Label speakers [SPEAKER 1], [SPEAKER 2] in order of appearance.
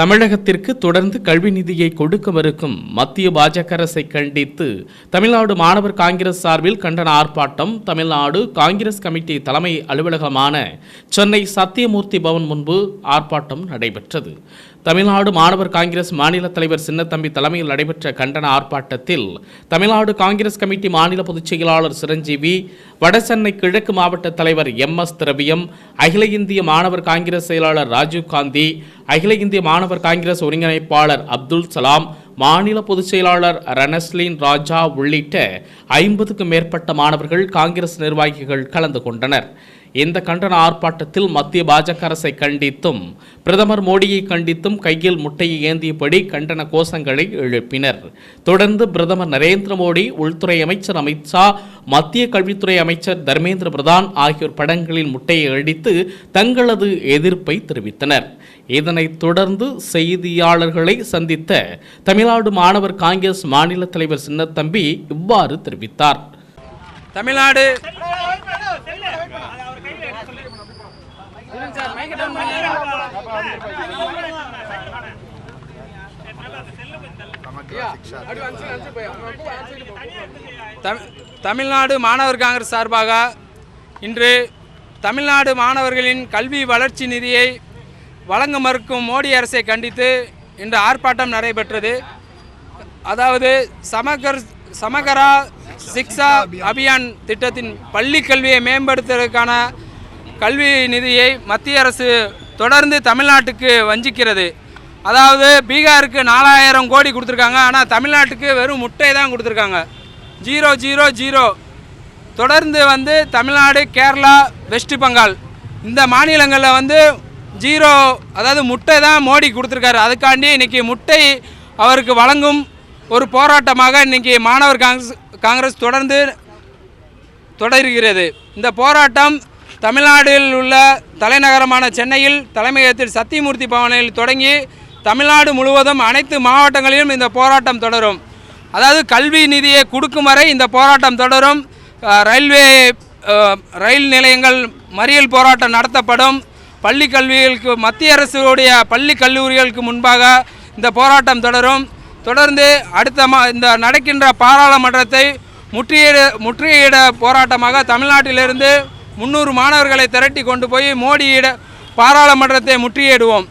[SPEAKER 1] தமிழகத்திற்கு தொடர்ந்து கல்வி நிதியை கொடுக்கவிருக்கும் மத்திய பாஜக அரசை கண்டித்து தமிழ்நாடு மாணவர் காங்கிரஸ் சார்பில் கண்டன ஆர்ப்பாட்டம் தமிழ்நாடு காங்கிரஸ் கமிட்டி தலைமை அலுவலகமான சென்னை சத்தியமூர்த்தி பவன் முன்பு ஆர்ப்பாட்டம் நடைபெற்றது. தமிழ்நாடு மாணவர் காங்கிரஸ் மாநில தலைவர் சின்னத்தம்பி தலைமையில் நடைபெற்ற கண்டன ஆர்ப்பாட்டத்தில் தமிழ்நாடு காங்கிரஸ் கமிட்டி மாநில பொதுச் செயலாளர் சிரஞ்சீவி வடசென்னை கிழக்கு மாவட்ட தலைவர் எம் எஸ் திரவியம் அகில இந்திய மாணவர் காங்கிரஸ் செயலாளர் ராஜீவ் காந்தி அகில இந்திய மாணவர் காங்கிரஸ் ஒருங்கிணைப்பாளர் அப்துல் சலாம் மாநில பொதுச் செயலாளர் ரணஸ்லின் ராஜா உள்ளிட்ட ஐம்பதுக்கும் மேற்பட்ட மாணவர்கள் காங்கிரஸ் நிர்வாகிகள் கலந்து கொண்டனர். இந்த கண்டன ஆர்ப்பாட்டத்தில் மத்திய பாஜக அரசை கண்டித்தும் பிரதமர் மோடியை கண்டித்தும் கையில் முட்டையை ஏந்தியபடி கண்டன கோஷங்களை எழுப்பினர். தொடர்ந்து பிரதமர் நரேந்திர மோடி உள்துறை அமைச்சர் அமித்ஷா மத்திய கல்வித்துறை அமைச்சர் தர்மேந்திர பிரதான் ஆகியோர் படங்களில் முட்டையை அடித்து தங்களது எதிர்ப்பை தெரிவித்தனர். இதனைத் தொடர்ந்து செய்தியாளர்களை சந்தித்த தமிழ்நாடு மாணவர் காங்கிரஸ் மாநில தலைவர் சின்னத்தம்பி இவ்வாறு தெரிவித்தார்.
[SPEAKER 2] தமிழ்நாடு தமிழ்நாடு மாணவர் காங்கிரஸ் சார்பாக இன்று தமிழ்நாடு மாணவர்களின் கல்வி வளர்ச்சி நிதியை வழங்க மறுக்கும் மோடி அரசை கண்டித்து இன்று ஆர்ப்பாட்டம் நடைபெற்றது. அதாவது சமகர் சமகரா சிக்ஸா அபியான் திட்டத்தின் பள்ளி கல்வியை மேம்படுத்துவதற்கான கல்வி நிதியை மத்திய அரசு தொடர்ந்து தமிழ்நாட்டுக்கு வஞ்சிக்கிறது. அதாவது பீகாருக்கு நாலாயிரம் கோடி கொடுத்துருக்காங்க. ஆனால் தமிழ்நாட்டுக்கு வெறும் முட்டை தான் கொடுத்துருக்காங்க. Zero zero zero. தொடர்ந்து வந்து தமிழ்நாடு கேரளா வெஸ்ட் பெங்கால். இந்த மாநிலங்களில் வந்து ஜீரோ அதாவது முட்டை தான் மோடி கொடுத்துருக்காரு. அதுக்காண்டி இன்றைக்கி முட்டை அவருக்கு வழங்கும் ஒரு போராட்டமாக இன்னைக்கு மாணவர் காங்கிரஸ் காங்கிரஸ் தொடர்ந்து தொடர்கிறது. இந்த போராட்டம் தமிழ்நாட்டில் உள்ள தலைநகரமான சென்னையில் தலைமையகத்தில் சத்தியமூர்த்தி பவனில் தொடங்கி தமிழ்நாடு முழுவதும் அனைத்து மாவட்டங்களிலும் இந்த போராட்டம் தொடரும். அதாவது கல்வி நிதியை கொடுக்கும் வரை இந்த போராட்டம் தொடரும். ரயில்வே ரயில் நிலையங்கள் மறியல் போராட்டம் நடத்தப்படும். பள்ளி கல்விகளுக்கு மத்திய அரசுடைய பள்ளி கல்லூரிகளுக்கு முன்பாக இந்த போராட்டம் தொடரும். தொடர்ந்து அடுத்த மா இந்த நடக்கின்ற பாராளுமன்றத்தை முற்றுகையிட முற்றுகையிட போராட்டமாக தமிழ்நாட்டிலிருந்து முன்னூறு மாணவர்களை திரட்டி கொண்டு போய் மோடியிட பாராளுமன்றத்தை முற்றியிடுவோம்